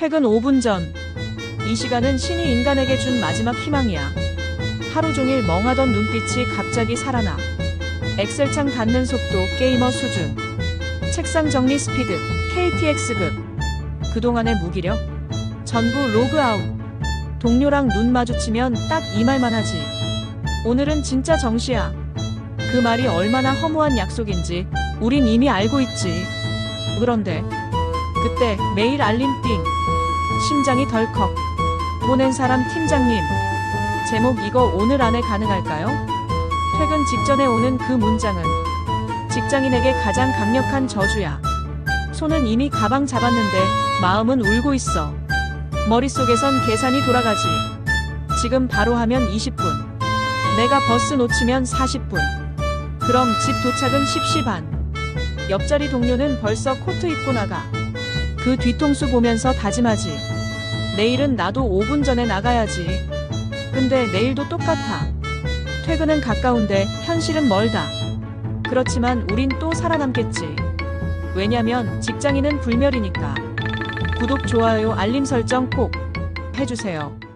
퇴근 5분 전. 이 시간은 신이 인간에게 준 마지막 희망이야. 하루 종일 멍하던 눈빛이 갑자기 살아나. 엑셀창 닫는 속도 게이머 수준. 책상 정리 스피드 KTX급. 그동안의 무기력 전부 로그아웃. 동료랑 눈 마주치면 딱 이 말만 하지. 오늘은 진짜 정시야. 그 말이 얼마나 허무한 약속인지 우린 이미 알고 있지. 그런데 그때 매일 알림 띵. 심장이 덜컥. 보낸 사람 팀장님. 제목 이거 오늘 안에 가능할까요? 퇴근 직전에 오는 그 문장은 직장인에게 가장 강력한 저주야. 손은 이미 가방 잡았는데 마음은 울고 있어. 머릿속에선 계산이 돌아가지. 지금 바로 하면 20분. 내가 버스 놓치면 40분. 그럼 집 도착은 10시 반. 옆자리 동료는 벌써 코트 입고 나가. 그 뒤통수 보면서 다짐하지. 내일은 나도 5분 전에 나가야지. 근데 내일도 똑같아. 퇴근은 가까운데 현실은 멀다. 그렇지만 우린 또 살아남겠지. 왜냐면 직장인은 불멸이니까. 구독, 좋아요, 알림 설정 꼭 해주세요.